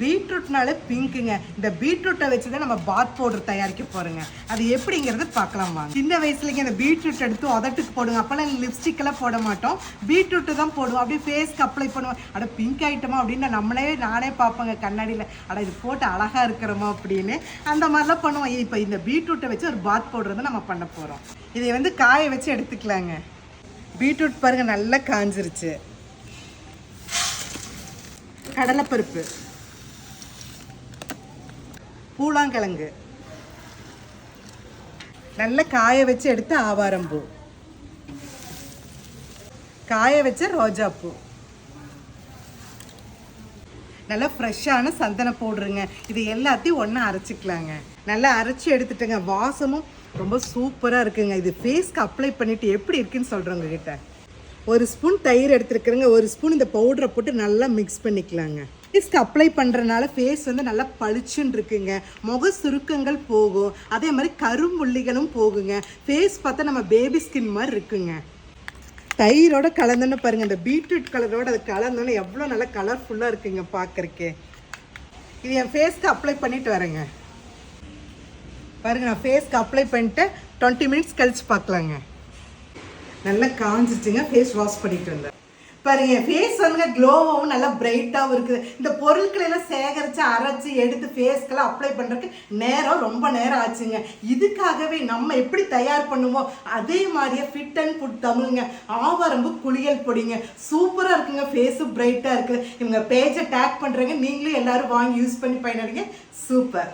பீட்ரூட்னாலே பிங்க்குங்க. இந்த பீட்ரூட்டை வச்சு தான் நம்ம பாத் பவுடர் தயாரிக்க போகிறோங்க அது எப்படிங்கிறது பார்க்கலாம் வாங்க. சின்ன வயசுலேங்க இந்த பீட்ரூட் எடுத்து உதட்டுக்கு போடுங்க அப்போல்லாம் லிப்ஸ்டிக்கெல்லாம் போட மாட்டோம். பீட்ரூட்டு தான் போடுவோம். அப்படியே ஃபேஸ்க்கு அப்ளை பண்ணுவோம். அட பிங்க் ஐட்டமா அப்படின்னு நம்மளே நானே பார்ப்பேங்க கண்ணாடியில். அட இது போட்டு அழகாக இருக்கிறோமா அப்படின்னு. அந்த மாதிரிலாம் பண்ணுவோம். இப்போ இந்த பீட்ரூட்டை வச்சு ஒரு பாத் பவுடர் வந்து நம்ம பண்ண போகிறோம் இதை வந்து காய வச்சு எடுத்துக்கலாங்க. பீட்ரூட் பாருங்கள் நல்லா காஞ்சிருச்சு. கடலைப்பருப்பு. பூலாங்கிழங்கு. நல்ல காய வச்சு எடுத்த ஆவாரம்பூ காய வச்ச ரோஜாப்பூ நல்லா ஃப்ரெஷ்ஷான சந்தன பவுடருங்க இது எல்லாத்தையும் ஒன்றா அரைச்சிக்கலாங்க. நல்லா அரைச்சி எடுத்துட்டுங்க. வாசமும் ரொம்ப சூப்பராக இருக்குங்க. இது ஃபேஸ்க்கு அப்ளை பண்ணிவிட்டு எப்படி இருக்குன்னு சொல்கிறேன் உங்ககிட்ட. ஒரு ஸ்பூன் தயிர் எடுத்துருக்குறேங்க. ஒரு ஸ்பூன் இந்த பவுடரை போட்டு நல்லா மிக்ஸ் பண்ணிக்கலாங்க. ஃபேஸ்க்கு அப்ளை பண்ணுறனால ஃபேஸ் வந்து நல்லா பளிச்சுன்னு இருக்குங்க. முக சுருக்கங்கள் போகும். அதே மாதிரி கரும்புள்ளிகளும் போகுங்க. ஃபேஸ் பார்த்தா நம்ம பேபி ஸ்கின் மாதிரி இருக்குங்க. தயிரோட கலந்தோன்னு பாருங்க. இந்த பீட்ரூட் கலரோட அது கலந்தோன்னு எவ்வளோ நல்லா கலர்ஃபுல்லாக இருக்குங்க பார்க்குறக்கே. இது என் ஃபேஸ்க்கு அப்ளை பண்ணிட்டு வரேங்க. பாருங்க நான் ஃபேஸ்க்கு அப்ளை பண்ணிட்டு டுவெண்ட்டி மினிட்ஸ் கழிச்சு பார்க்கலாங்க. நல்லா காஞ்சிச்சுங்க. ஃபேஸ் வாஷ் பண்ணிட்டு வந்தேன். பாருங்க என் ஃபேஸ் வந்து க்ளோவாகவும் நல்லா பிரைட்டாகவும் இருக்குது. இந்த பொருட்களை எல்லாம் சேகரித்து அரைச்சி எடுத்து ஃபேஸ்க்கெல்லாம் அப்ளை பண்ணுறதுக்கு நேரம் ரொம்ப நேரம் ஆச்சுங்க. இதுக்காகவே நம்ம எப்படி தயார் பண்ணுவோம்? அதே மாதிரியே ஃபிட் அண்ட் ஃபுட் தமிழுங்க. ஆவரம்பு குளியல் பொடிங்க. சூப்பராக இருக்குங்க ஃபேஸும் பிரைட்டாக இருக்குது. இவங்க பேஜை டேக் பண்ணுறேங்க நீங்களும் எல்லாரும் வாங்கி யூஸ் பண்ணி பயனடைங்க. சூப்பர்